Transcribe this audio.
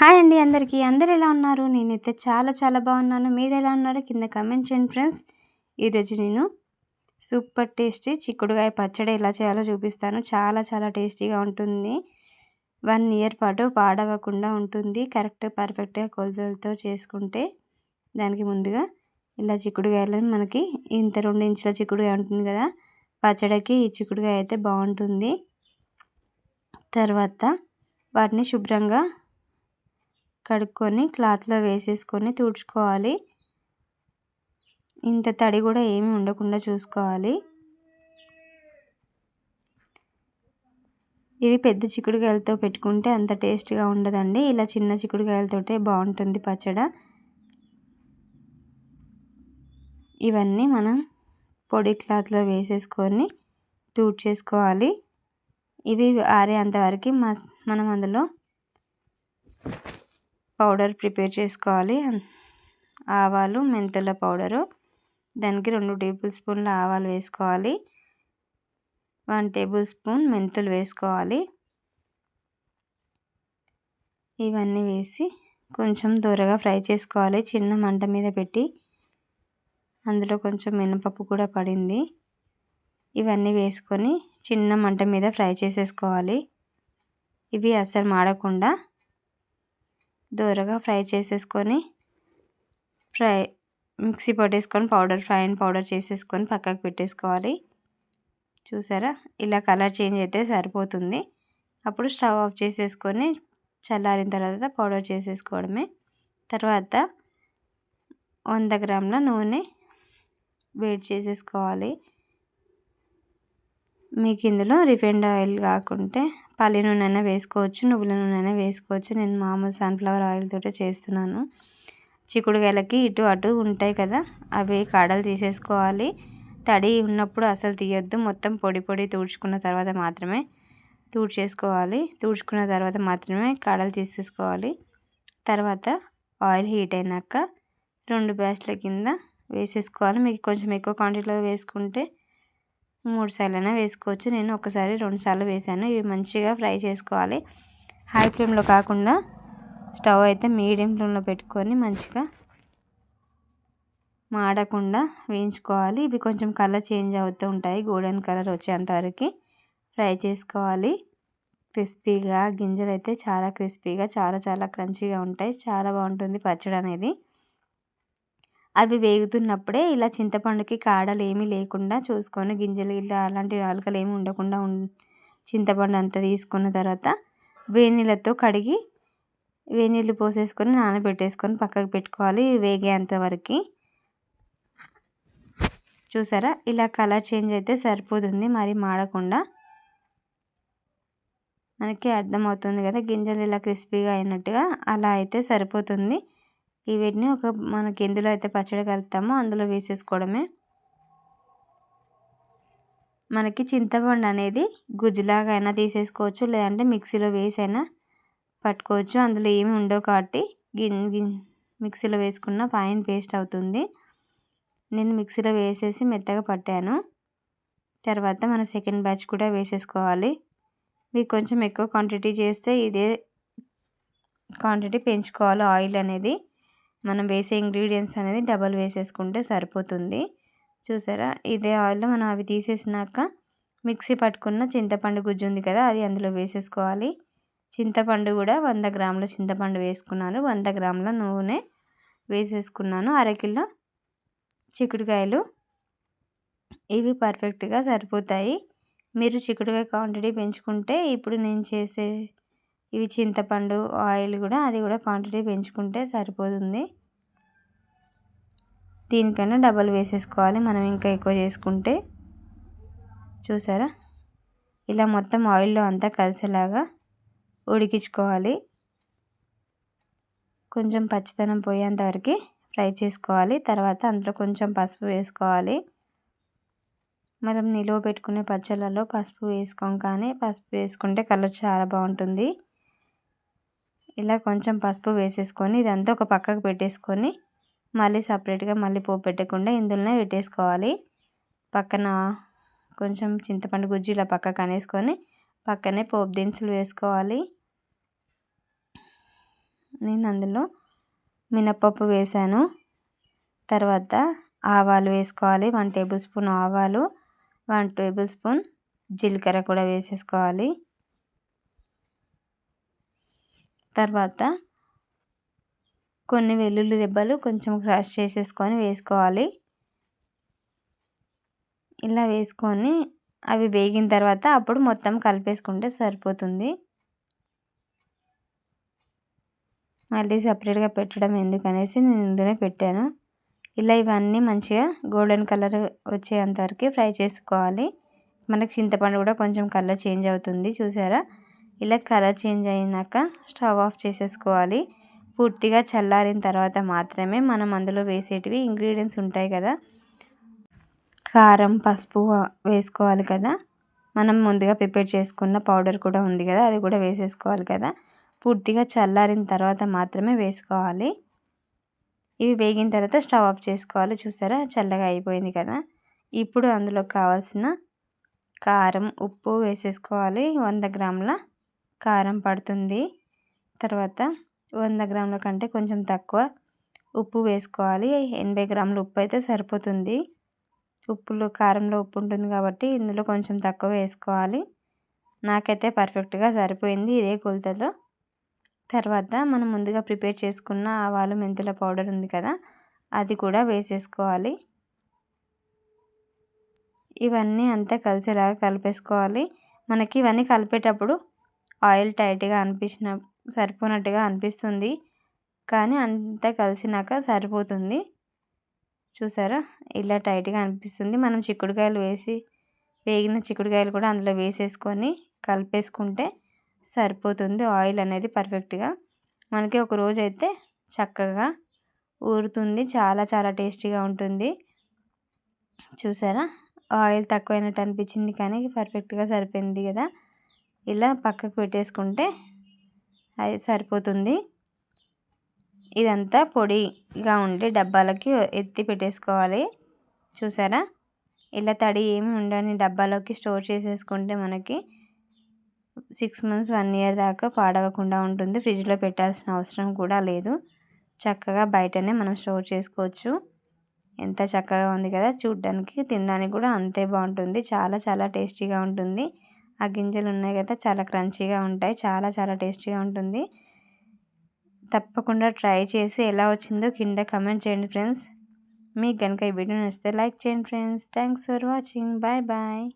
Hi అండి అందరికీ. అందరు ఎలా ఉన్నారు? నేనైతే చాలా చాలా బాగున్నాను. మీరు ఎలా ఉన్నారో? కింద కమెంట్ చేయండి ఫ్రెండ్స్. ఈరోజు నేను సూపర్ టేస్టీ చిక్కుడుగాయ పచ్చడి ఎలా చేయాలో చూపిస్తాను. చాలా చాలా టేస్టీగా ఉంటుంది. వన్ ఇయర్ పాటు పాడవకుండా ఉంటుంది. కరెక్ట్ పర్ఫెక్ట్గా కొలతలతో చేసుకుంటే దానికి ముందుగా ఇలా చిక్కుడుగాయలను మనకి ఇంత రెండు ఇంచుల చిక్కుడుగాయ ఉంటుంది కదా పచ్చడికి ఈ చిక్కుడుగాయ అయితే బాగుంటుంది. తర్వాత వాటిని శుభ్రంగా కడుక్కొని క్లాత్లో వేసేసుకొని తుడుచుకోవాలి. ఇంత తడి కూడా ఏమి ఉండకుండా చూసుకోవాలి. ఇవి పెద్ద చిక్కుడుకాయలతో పెట్టుకుంటే అంత టేస్ట్గా ఉండదండి. ఇలా చిన్న చిక్కుడుకాయలతోటే బాగుంటుంది పచ్చడ. ఇవన్నీ మనం పొడి క్లాత్లో వేసేసుకొని తూడ్చేసుకోవాలి. ఇవి ఆరేంతవరకు మస్ మనం అందులో పౌడర్ ప్రిపేర్ చేసుకోవాలి. ఆవాలు మెంతుల పౌడరు. దానికి రెండు టేబుల్ స్పూన్ల ఆవాలు వేసుకోవాలి. వన్ టేబుల్ స్పూన్ మెంతులు వేసుకోవాలి. ఇవన్నీ వేసి కొంచెం దూరగా ఫ్రై చేసుకోవాలి. చిన్న మంట మీద పెట్టి అందులో కొంచెం మినపప్పు కూడా పడింది. ఇవన్నీ వేసుకొని చిన్న మంట మీద ఫ్రై చేసేసుకోవాలి. ఇవి అస్సలు మాడకుండా దూరగా ఫ్రై చేసేసుకొని ఫ్రై మిక్సీ పట్టేసుకొని పౌడర్ ఫైన్ పౌడర్ చేసేసుకొని పక్కకు పెట్టేసుకోవాలి. చూసారా? ఇలా కలర్ చేంజ్ అయితే సరిపోతుంది. అప్పుడు స్టవ్ ఆఫ్ చేసేసుకొని చల్లారిన తర్వాత పౌడర్ చేసేసుకోవడమే. తర్వాత వంద గ్రాముల నూనె వేడి చేసేసుకోవాలి. మీకు ఇందులో రిఫైండ్ ఆయిల్ కాకుంటే పల్లి నూనె అయినా వేసుకోవచ్చు నువ్వుల నూనె అయినా వేసుకోవచ్చు. నేను మామూలు సన్ఫ్లవర్ ఆయిల్ తోటే చేస్తున్నాను. చిక్కుడుకాయలకి ఇటు అటు ఉంటాయి కదా అవి కాడలు తీసేసుకోవాలి. తడి ఉన్నప్పుడు అసలు తీయొద్దు. మొత్తం పొడి పొడి తుడుచుకున్న తర్వాత మాత్రమే తుడిచేసుకోవాలి. తుడుచుకున్న తర్వాత మాత్రమే కాడలు తీసేసుకోవాలి. తర్వాత ఆయిల్ హీట్ అయినాక రెండు బ్యాచ్ల కింద వేసేసుకోవాలి. మీకు కొంచెం ఎక్కువ క్వాంటిటీలో వేసుకుంటే మూడు సార్లైనా వేసుకోవచ్చు. నేను ఒకసారి రెండు సార్లు వేసాను. ఇవి మంచిగా ఫ్రై చేసుకోవాలి. హై ఫ్లేమ్లో కాకుండా స్టవ్ అయితే మీడియం ఫ్లేమ్లో పెట్టుకొని మంచిగా మాడకుండా వేయించుకోవాలి. ఇవి కొంచెం కలర్ చేంజ్ అవుతూ ఉంటాయి. గోల్డెన్ కలర్ వచ్చేంతవరకు ఫ్రై చేసుకోవాలి. క్రిస్పీగా గింజలు అయితే చాలా క్రిస్పీగా చాలా చాలా క్రంచీగా ఉంటాయి. చాలా బాగుంటుంది పచ్చడి అనేది అవి వేగుతున్నప్పుడే ఇలా చింతపండుకి కాడలు ఏమీ లేకుండా చూసుకొని గింజలు ఇలా అలాంటి నాలుకలు ఏమి ఉండకుండా చింతపండు అంతా తీసుకున్న తర్వాత వేనీళ్ళతో కడిగి వేనీళ్ళు పోసేసుకొని నానబెట్టేసుకొని పక్కకు పెట్టుకోవాలి వేగేంత వరకు. చూసారా? ఇలా కలర్ చేంజ్ అయితే సరిపోతుంది. మరి మాడకుండా మనకి అర్థమవుతుంది కదా గింజలు ఇలా క్రిస్పీగా అయినట్టుగా అలా అయితే సరిపోతుంది. వీటిని ఒక మనకి ఎందులో అయితే పచ్చడి కలుపుతామో అందులో వేసేసుకోవడమే. మనకి చింతపండు అనేది గుజ్జులాగా అయినా తీసేసుకోవచ్చు లేదంటే మిక్సీలో వేసైనా పట్టుకోవచ్చు. అందులో ఏమి ఉండవు కాబట్టి గిన్ గిన్ మిక్సీలో వేసుకున్న ఫైన్ పేస్ట్ అవుతుంది. నేను మిక్సీలో వేసేసి మెత్తగా పట్టాను. తర్వాత మన సెకండ్ బ్యాచ్ కూడా వేసేసుకోవాలి. మీకు కొంచెం ఎక్కువ క్వాంటిటీ చేస్తే ఇదే క్వాంటిటీ పెంచుకోవాలి ఆయిల్ అనేది. మనం వేసే ఇంగ్రీడియంట్స్ అనేది డబల్ వేసేసుకుంటే సరిపోతుంది. చూసారా? ఇదే ఆయిల్లో మనం అవి తీసేసినాక మిక్సీ పట్టుకున్న చింతపండు గుజ్జు ఉంది కదా అది అందులో వేసేసుకోవాలి. చింతపండు కూడా వంద గ్రాముల చింతపండు వేసుకున్నాను. వంద గ్రాముల నూనె వేసేసుకున్నాను. అరకిలో చిక్కుడుకాయలు. ఇవి పర్ఫెక్ట్గా సరిపోతాయి. మీరు చిక్కుడుకాయ క్వాంటిటీ పెంచుకుంటే ఇప్పుడు నేను చేసే ఇవి చింతపండు ఆయిల్ కూడా అది కూడా క్వాంటిటీ పెంచుకుంటే సరిపోతుంది. దీనికన్నా డబల్ వేసేసుకోవాలి. మనం ఇంకా ఎక్కువ చేసుకుంటే. చూసారా? ఇలా మొత్తం ఆయిల్లో అంతా కలిసేలాగా ఉడికించుకోవాలి. కొంచెం పచ్చితనం పోయేంత వరకు ఫ్రై చేసుకోవాలి. తర్వాత అందులో కొంచెం పసుపు వేసుకోవాలి. మనం నిలువ పెట్టుకునే పచ్చళ్ళలో పసుపు వేసుకోం కానీ పసుపు వేసుకుంటే కలర్ చాలా బాగుంటుంది. ఇలా కొంచెం పసుపు వేసేసుకొని ఇదంతా ఒక పక్కకు పెట్టేసుకొని మళ్ళీ సపరేట్గా మళ్ళీ పోపు పెట్టకుండా ఇందులోనే పెట్టేసుకోవాలి. పక్కన కొంచెం చింతపండు గుజ్జు ఇలా పక్కకు అనేసుకొని పక్కనే పోపు దినుసులు వేసుకోవాలి. నేను అందులో మినప్పప్పు వేసాను. తర్వాత ఆవాలు వేసుకోవాలి. వన్ టేబుల్ స్పూన్ ఆవాలు వన్ టేబుల్ స్పూన్ జీలకర్ర కూడా వేసేసుకోవాలి. తర్వాత కొన్ని వెల్లుల్లి రెబ్బలు కొంచెం క్రష్ చేసేసుకొని వేసుకోవాలి. ఇలా వేసుకొని అవి వేగిన తర్వాత అప్పుడు మొత్తం కలిపేసుకుంటే సరిపోతుంది. మళ్ళీ సపరేట్గా పెట్టడం ఎందుకనేసి నేను ఇందులో పెట్టాను. ఇలా ఇవన్నీ మంచిగా గోల్డెన్ కలర్ వచ్చేంతవరకు ఫ్రై చేసుకోవాలి. మనకి చింతపండు కూడా కొంచెం కలర్ చేంజ్ అవుతుంది చూసారా? ఇలా కలర్ చేంజ్ అయినాక స్టవ్ ఆఫ్ చేసేసుకోవాలి. పూర్తిగా చల్లారిన తర్వాత మాత్రమే మనం అందులో వేసేటివి ఇంగ్రీడియంట్స్ ఉంటాయి కదా. కారం పసుపు వేసుకోవాలి కదా. మనం ముందుగా ప్రిపేర్ చేసుకున్న పౌడర్ కూడా ఉంది కదా అది కూడా వేసేసుకోవాలి కదా. పూర్తిగా చల్లారిన తర్వాత మాత్రమే వేసుకోవాలి. ఇవి వేగిన తర్వాత స్టవ్ ఆఫ్ చేసుకోవాలి. చూసారా? చల్లగా అయిపోయింది కదా. ఇప్పుడు అందులో కావాల్సిన కారం ఉప్పు వేసేసుకోవాలి. వంద గ్రాముల కారం పడుతుంది. తర్వాత వంద గ్రాముల కంటే కొంచెం తక్కువ ఉప్పు వేసుకోవాలి. ఎనభై గ్రాముల ఉప్పు అయితే సరిపోతుంది. ఉప్పులో కారంలో ఉప్పు ఉంటుంది కాబట్టి ఇందులో కొంచెం తక్కువ వేసుకోవాలి. నాకైతే పర్ఫెక్ట్గా సరిపోయింది ఇదే కొలతలో. తర్వాత మనం ముందుగా ప్రిపేర్ చేసుకున్న ఆవాలు మెంతుల పౌడర్ ఉంది కదా అది కూడా వేసేసుకోవాలి. ఇవన్నీ అంతా కలిసేలాగా కలిపేసుకోవాలి. మనకి ఇవన్నీ కలిపేటప్పుడు ఆయిల్ టైట్గా అనిపించిన సరిపోనట్టుగా అనిపిస్తుంది. కానీ అంతా కలిసినాక సరిపోతుంది. చూసారా? ఇలా టైట్గా అనిపిస్తుంది. మనం చిక్కుడుకాయలు వేసి వేగిన చిక్కుడుకాయలు కూడా అందులో వేసేసుకొని కలిపేసుకుంటే సరిపోతుంది. ఆయిల్ అనేది పర్ఫెక్ట్గా. మనకి ఒక రోజు అయితే చక్కగా ఊరుతుంది. చాలా చాలా టేస్టీగా ఉంటుంది. చూసారా? ఆయిల్ తక్కువైనట్టు అనిపించింది కానీ పర్ఫెక్ట్గా సరిపోయింది కదా. ఇలా పక్కకు పెట్టేసుకుంటే అది సరిపోతుంది. ఇదంతా పొడిగా ఉండే డబ్బాలకి ఎత్తి పెట్టేసుకోవాలి. చూసారా? ఇలా తడి ఏమి ఉండని డబ్బాలోకి స్టోర్ చేసేసుకుంటే మనకి సిక్స్ మంత్స్ వన్ ఇయర్ దాకా పాడవకుండా ఉంటుంది. ఫ్రిడ్జ్లో పెట్టాల్సిన అవసరం కూడా లేదు. చక్కగా బయటనే మనం స్టోర్ చేసుకోవచ్చు. ఎంత చక్కగా ఉంది కదా! చూడ్డానికి తినడానికి కూడా అంతే బాగుంటుంది. చాలా చాలా టేస్టీగా ఉంటుంది. ఆ గింజలు ఉన్నాయి కదా చాలా క్రంచీగా ఉంటాయి చాలా చాలా టేస్టీగా ఉంటుంది. తప్పకుండా ట్రై చేసి ఎలా వచ్చిందో కింద కమెంట్ చేయండి ఫ్రెండ్స్. మీకు కనుక ఈ వీడియో నచ్చితే లైక్ చేయండి friends. Thanks for watching. Bye bye.